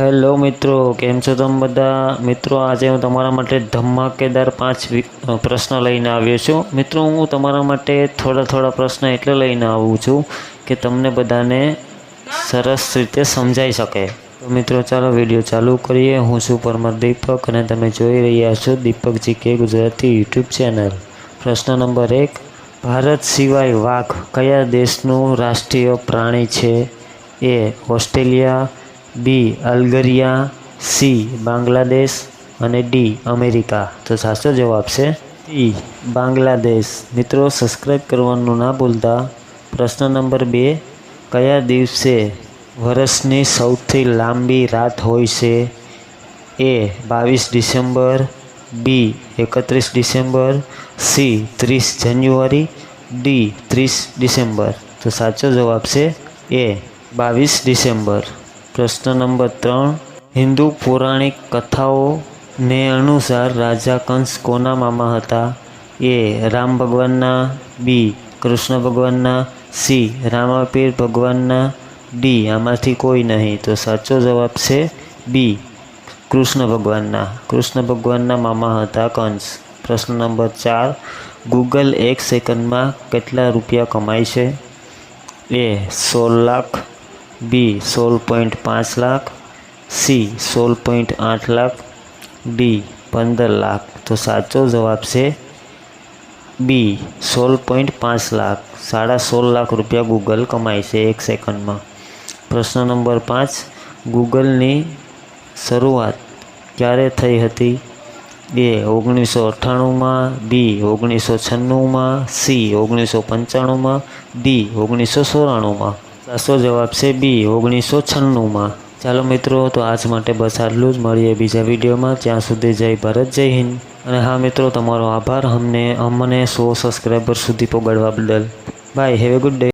Hello મિત્રો, કેમ છો તમે બધા? મિત્રો, આજે હું તમારા માટે ધમાકેદાર પાંચ પ્રશ્ન લઈને આવ્યો છું. મિત્રો, હું તમારા માટે થોડા થોડા પ્રશ્ન એટલે લઈને આવું છું કે તમને બધાને સરસ રીતે સમજાઈ શકે. તો મિત્રો, ચાલો વીડિયો ચાલુ કરીએ. હું છું પરમાર દીપક અને તમે જોઈ રહ્યા છો દીપકજી કે ગુજરાતી યુટ્યુબ ચેનલ. પ્રશ્ન નંબર એક, ભારત સિવાય વાઘ કયા દેશનું રાષ્ટ્રીય પ્રાણી છે? A Australia B Algeria C Bangladesh અને ડી અમેરિકા. તો સાચો જવાબ છે ઈ બાંગ્લાદેશ. મિત્રો સબસ્ક્રાઈબ કરવાનું ના ભૂલતા. પ્રશ્ન નંબર બે, કયા દિવસે વર્ષની સૌથી લાંબી રાત હોય છે? એ બાવીસ ડિસેમ્બર. બી એકત્રીસ ડિસેમ્બર. સી ત્રીસ જાન્યુઆરી. ડી ત્રીસ ડિસેમ્બર. તો સાચો જવાબ છે એ બાવીસ ડિસેમ્બર. પ્રશ્ન નંબર ત્રણ. હિન્દુ પૌરાણિક કથાઓને અનુસાર રાજા કંસ કોના મામા હતા? એ રામ ભગવાનના, બી કૃષ્ણ ભગવાનના, સી રામાપીર ભગવાનના, ડી આમાંથી કોઈ નહીં. તો સાચો જવાબ છે બી કૃષ્ણ ભગવાનના. કૃષ્ણ ભગવાનના મામા હતા કંસ. પ્રશ્ન નંબર ચાર. ગૂગલ એક સેકન્ડમાં કેટલા રૂપિયા કમાય છે? એ સોળ લાખ બી સોળ પોઈન્ટ પાંચ લાખ. સી સોળ પોઈન્ટ આઠ લાખ. ડી પંદર લાખ. તો સાચો જવાબ છે બી સોળ પોઈન્ટ પાંચ લાખ. સાડા સોળ લાખ રૂપિયા ગૂગલ કમાય છે એક સેકન્ડમાં. પ્રશ્ન નંબર પાંચ ગૂગલની શરૂઆત ક્યારે થઈ હતી? એ ઓગણીસો અઠ્ઠાણુંમાં. બી ઓગણીસો છન્નુંમાં. સી ઓગણીસો પંચાણુંમાં. ડી ઓગણીસો ચોરાણુંમાં સાચો જવાબ છે બી, ઓગણીસો છન્નુંમાં. ચાલો મિત્રો, તો આજ માટે બસ આટલું જ. મળીએ બીજા વિડીયોમાં. ત્યાં સુધી જય ભારત, જય હિન્દ. અને હા મિત્રો, તમારો આભાર અમને અમને સો સબસ્ક્રાઈબર સુધી પહોંચાડવા બદલ. Bye have a good day